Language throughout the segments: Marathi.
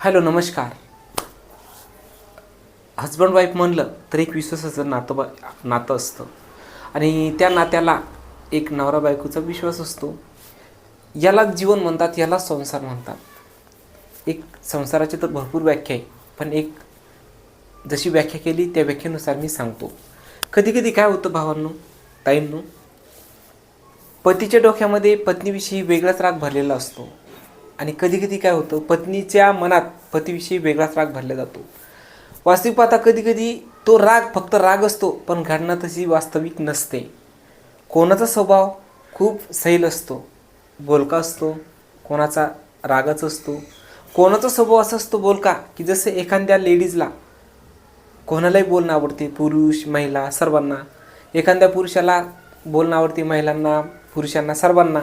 हॅलो नमस्कार. हजबंड वाईफ म्हणलं तर एक विश्वासाचं नातं बा नातं असतं. आणि त्या नात्याला एक नवरा बायकोचा विश्वास असतो. याला जीवन म्हणतात याला संसार म्हणतात. एक संसाराची तर भरपूर व्याख्या आहे पण एक जशी व्याख्या केली त्या व्याख्येनुसार मी सांगतो. कधी कधी काय होतं भावांनो ताईंनो पतीच्या डोक्यामध्ये पत्नीविषयी वेगळाच राग भरलेला असतो. आणि कधी कधी काय होतं पत्नीच्या मनात पतीविषयी वेगळाच राग भरला जातो. वास्तविक पाहता कधी कधी तो राग फक्त राग असतो पण घटना तशी वास्तविक नसते. कोणाचा स्वभाव खूप सैल असतो बोलका असतो कोणाचा रागच असतो. कोणाचा स्वभाव असा असतो बोलका की जसं एखाद्या लेडीजला कोणालाही बोलणं आवडते पुरुष महिला सर्वांना. एखाद्या पुरुषाला बोलणं आवडते महिलांना पुरुषांना सर्वांना.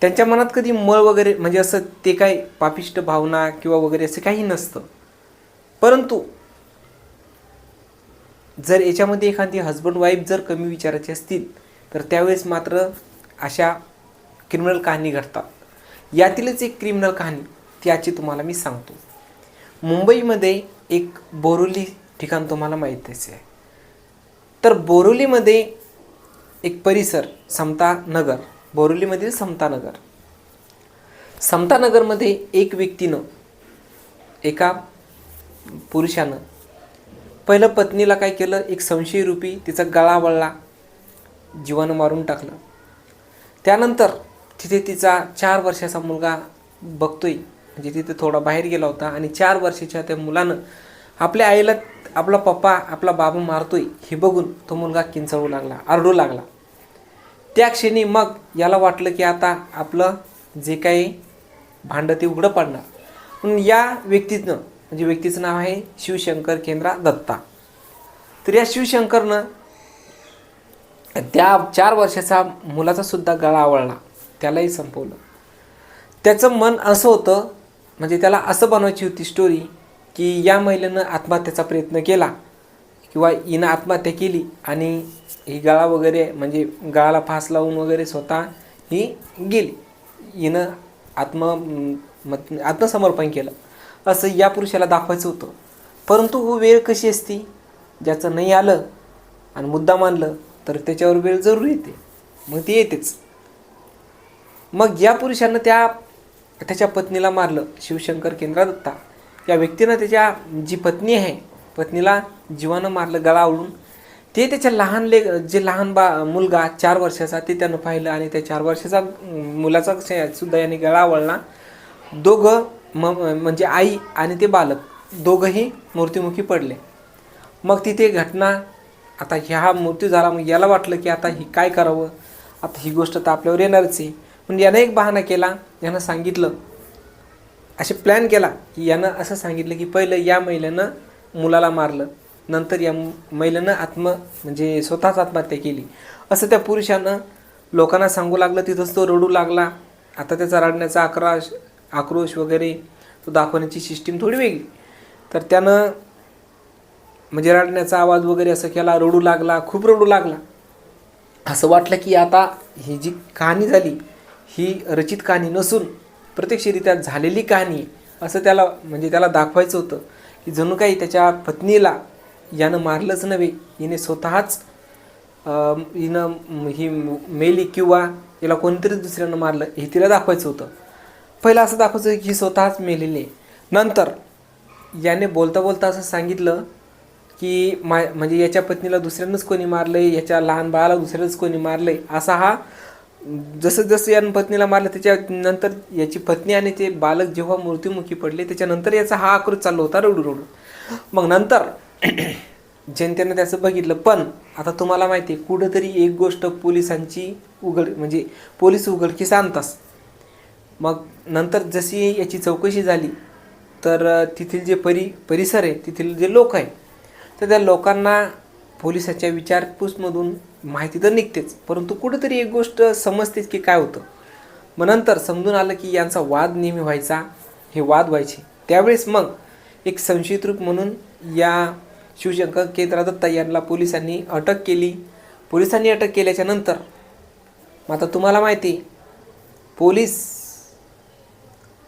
त्यांच्या मनात कधी मळ वगैरे म्हणजे असं ते काय पापिष्ट भावना किंवा वगैरे असं काही नसतं. परंतु जर याच्यामध्ये एखादी हजबंड वाईफ जर कमी विचाराची असतील तर त्यावेळेस मात्र अशा क्रिमिनल कहाणी घडतात. यातीलच एक क्रिमिनल कहाणी त्याची तुम्हाला मी सांगतो. मुंबईमध्ये एक बोरोली ठिकाण तुम्हाला माहीतच आहे. तर बोरोलीमध्ये एक परिसर समता नगर बोरोलीमधील समतानगर. समतानगरमध्ये एक व्यक्तीनं एका पुरुषानं पहिलं पत्नीला काय केलं? एक संशयरूपी तिचा गळा वळला जीवानं मारून टाकलं. त्यानंतर तिथे तिचा चार वर्षाचा मुलगा बघतोय. म्हणजे तिथे थोडा बाहेर गेला होता आणि चार वर्षाच्या त्या मुलानं आपल्या आईला आपला पप्पा आपला बाबा मारतोय हे बघून तो मुलगा किंचाळू लागला आरडू लागला. त्या क्षणी मग याला वाटलं की आता आपलं जे काही भांडं ते उघडं पडणार. म्हणून या व्यक्तीनं म्हणजे व्यक्तीचं नाव आहे शिवशंकर केंद्रा दत्ता. तर या शिवशंकरनं त्या चार वर्षाचा मुलाचा सुद्धा गळा आवळला. त्यालाही संपवलं. त्याचं मन असं होतं म्हणजे त्याला असं बनवायची होती स्टोरी की या महिलेनं आत्महत्येचा प्रयत्न केला. किंवा हिनं आत्महत्या केली आणि ही गळा वगैरे म्हणजे गळाला फास लावून वगैरे स्वतः ही गेली. हिनं आत्म मत- आत्मसमर्पण केलं. असं या पुरुषाला दाखवायचं होतं. परंतु हो वेळ कशी असती? ज्याचं नाही आलं आणि मुद्दा मानलं तर त्याच्यावर वेळ जरूर येते. मग ती येतेच. मग या पुरुषानं त्या त्याच्या पत्नीला मारलं शिवशंकर केंद्रादत्ता. या व्यक्तीनं त्याच्या जी पत्नी आहे पत्नीला जीवानं मारलं गळा आवडून ते त्याच्या लहान ले जे लहान बा मुलगा चार वर्षाचा ते त्यानं पाहिलं आणि त्या चार वर्षाचा मुलाचा सुद्धा याने गळा आवळला. दोघं म म्हणजे आई आणि ते बालक दोघंही मृत्युमुखी पडले. मग तिथे घटना आता ह्या मृत्यू झाला मग याला वाटलं की आता ही काय करावं? आता ही गोष्ट तर आपल्यावर येणारच आहे. पण यानं एक बहाणा केला यानं सांगितलं असे प्लॅन केला की यानं असं सांगितलं की पहिलं या महिलेनं मुलाला मारलं नंतर या महिलेनं आत्म म्हणजे स्वतःच आत्महत्या केली. असं त्या पुरुषानं लोकांना सांगू लागलं तिथंच तो रडू लागला. आता त्याचा रडण्याचा आक्राश आक्रोश वगैरे तो दाखवण्याची सिस्टीम थोडी वेगळी. तर त्यानं म्हणजे रडण्याचा आवाज वगैरे असं केला रडू लागला खूप रडू लागला. असं वाटलं की आता ही जी कहाणी झाली ही रचित कहाणी नसून प्रत्यक्षरित्या झालेली कहाणी असं त्याला म्हणजे त्याला दाखवायचं होतं. की जणू काही त्याच्या पत्नीला यानं मारलंच नव्हे. हिने स्वतःच हिनं ही मेली किंवा हिला कोणतरी दुसऱ्यानं मारलं हे तिला दाखवायचं होतं. पहिलं असं दाखवायचं की ही स्वतःच मेलेली आहे. नंतर याने बोलता बोलता असं सांगितलं की मा म्हणजे याच्या पत्नीला दुसऱ्यानंच कोणी मारलं आहे याच्या लहान बाळाला दुसऱ्यानंच कोणी मारलं आहे असा हा जसं जसं यानं पत्नीला मारलं त्याच्यानंतर याची पत्नी आणि ते बालक जेव्हा मृत्युमुखी पडले त्याच्यानंतर याचा हा आक्रोश चालू होता रडू रडू मग नंतर जनतेनं त्याचं बघितलं. पण आता तुम्हाला माहिती आहे कुठंतरी एक गोष्ट पोलिसांची उघड म्हणजे पोलीस उघडकीस आणतास मग नंतर जशी याची चौकशी झाली तर तेथील जे परि परिसर आहे तेथील जे लोक आहे तर त्या लोकांना पोलिसाच्या विचारपूसमधून माहिती तर निघतेच. परंतु कुठंतरी एक गोष्ट समजतेच की काय होतं. मग नंतर समजून आलं की यांचा वाद नेहमी व्हायचा हे वाद व्हायचे. त्यावेळेस मग एक संशयित रूप म्हणून या शिवशंकर केंद्रादत्ता यांना पोलिसांनी अटक केली. पोलिसांनी अटक केल्याच्यानंतर मग आता तुम्हाला माहिती आहे, पोलीस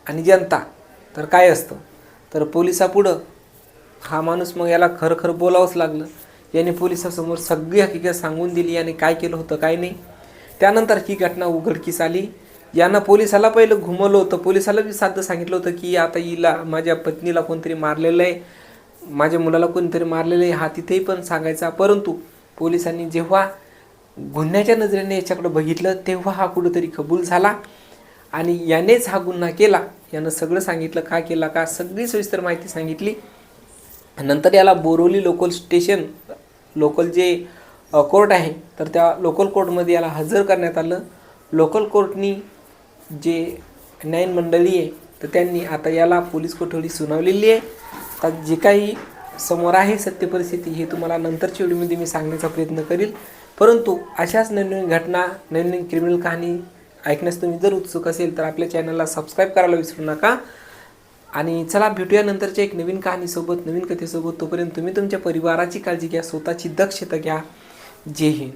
आणि जनता तर काय असतं? तर पोलिसापुढं हा माणूस मग याला खरं खरं बोलावंच लागलं. याने पोलिसासमोर सगळी हकीकत सांगून दिली याने काय केलं होतं काय नाही. त्यानंतर ही घटना उघडकीस आली. यांना पोलिसाला पहिलं घुमवलं होतं. पोलिसाला बी साधं सांगितलं होतं की आता हिला माझ्या पत्नीला कोणतरी मारलेलं आहे. माझ्या मुलाला कोणतरी मारलेलं आहे. हा तिथेही पण सांगायचा. परंतु पोलिसांनी जेव्हा गुन्ह्याच्या नजरेने याच्याकडे बघितलं तेव्हा हा कुठंतरी कबूल झाला. आणि यानेच हा गुन्हा केला. यानं सगळं सांगितलं का केला का सगळी सविस्तर माहिती सांगितली. नंतर याला बोरोली लोकल स्टेशन लोकल जे कोर्ट आहे तर त्या लोकल कोर्टमध्ये याला हजर करण्यात आलं. लोकल कोर्टनी जे न्यायन मंडळी आहे तर त्यांनी आता याला पोलीस कोठडी सुनावलेली आहे. आता जे काही समोर आहे सत्य परिस्थिती हे तुम्हाला नंतरच्या व्हिडिओमध्ये मी सांगण्याचा प्रयत्न करील. परंतु अशाच नवीन घटना नवीन क्रिमिनल कहाणी ऐकण्यास तुम्ही जर उत्सुक असेल तर आपल्या चॅनलला सबस्क्राईब करायला विसरू नका. आणि चला भेटूया नंतरच्या एक नवीन कहाणीसोबत नवीन कथेसोबत. तोपर्यंत तुम्ही तुमच्या परिवाराची काळजी घ्या स्वतःची दक्षता घ्या. जय हिंद.